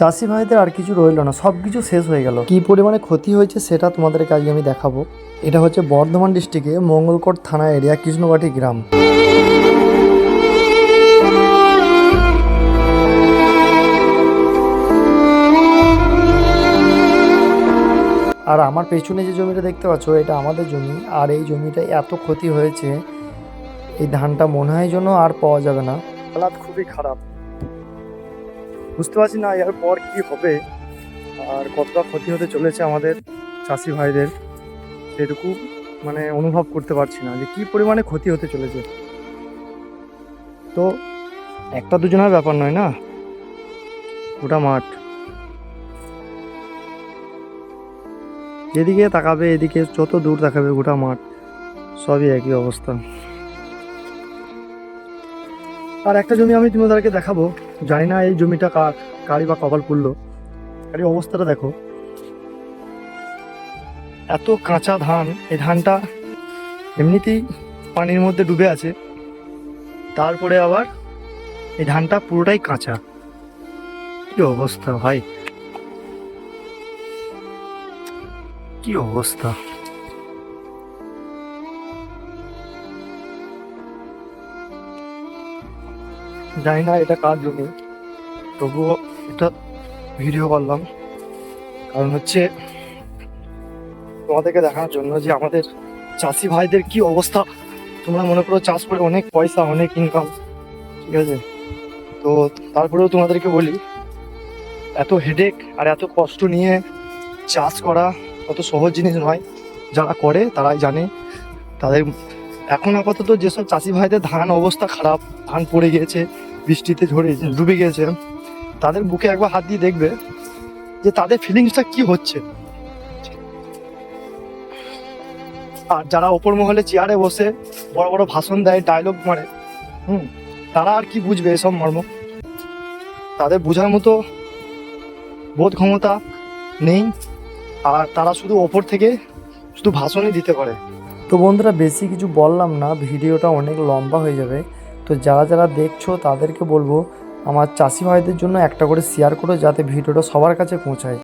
চাষি ভাইদের আর কিছু রইল না সব কিছু শেষ হয়ে গেল। কি পরিমাণে ক্ষতি হয়েছে সেটা তোমাদেরকে আজকে আমি দেখাবো। এটা হচ্ছে বর্ধমান ডিস্ট্রিক্টে মঙ্গলকোট থানা এরিয়া, কৃষ্ণবাটি গ্রাম। আর আমার পেছনে যে জমিটা দেখতে পাচ্ছ, এটা আমাদের জমি। আর এই জমিটা এত ক্ষতি হয়েছে, এই ধানটা মনে হয় জন্য আর পাওয়া যাবে না। হালাত খুবই খারাপ। বুঝতে পারছি না এর পর কি হবে আর কতটা ক্ষতি হতে চলেছে আমাদের চাষি ভাইদের, সেটুকু মানে অনুভব করতে পারছি না যে কি পরিমাণে ক্ষতি হতে চলেছে। তো একটা দুজনের ব্যাপার নয় না? গোটা মাঠ। যেদিকে তাকাবে, এদিকে যত দূর তাকাবে গোটা মাঠ, সবই একই অবস্থা। আর একটা জমি আমি তোমাদেরকে দেখাবো। জানি না এই জমিটা কার কারি বা কপাল আর এই অবস্থাটা দেখো। এত কাঁচা ধান, এই ধানটা এমনিতেই পানির মধ্যে ডুবে আছে। তারপরে আবার এই ধানটা পুরোটাই কাঁচা। কি অবস্থা ভাই? কি অবস্থা? জানি না এটা কার জমি তবুও এটা ভিডিও করলাম। কারণ হচ্ছে তোমাদেরকে দেখানোর জন্য যে আমাদের চাষি ভাইদের কি অবস্থা। তোমরা মনে করো চাষ করে অনেক পয়সা, অনেক ইনকাম ঠিক আছে? তো তারপরেও তোমাদেরকে বলি, এত হেডেক আর এত কষ্ট নিয়ে চাষ করা অত সহজ জিনিস নয়। যারা করে তারাই জানে। তাদের এখন আপাতত যেসব চাষি ভাইদের ধান অবস্থা খারাপ, ধান পড়ে গিয়েছে, বৃষ্টিতে ঝরে ডুবে গিয়েছে, তাদের বুকে একবার হাত দিয়ে দেখবে যে তাদের ফিলিংসটা কি হচ্ছে। আর যারা ওপর মহলে চেয়ারে বসে বড় বড় ভাষণ দেয় ডায়লগ মারে, হুম, তারা আর কি বুঝবে এসব মর্ম? তাদের বোঝার মতো বোধ ক্ষমতা নেই, আর তারা শুধু ওপর থেকে শুধু ভাষণই দিতে পারে। তো বন্ধুরা, বেশি কিছু বললাম না, ভিডিওটা অনেক লম্বা হয়ে যাবে। তো যারা যারা দেখছ, তাদেরকে বলব, আমার চাষি ভাইদের জন্য একটা করে শেয়ার করো, যাতে ভিডিওটা সবার কাছে পৌঁছায়।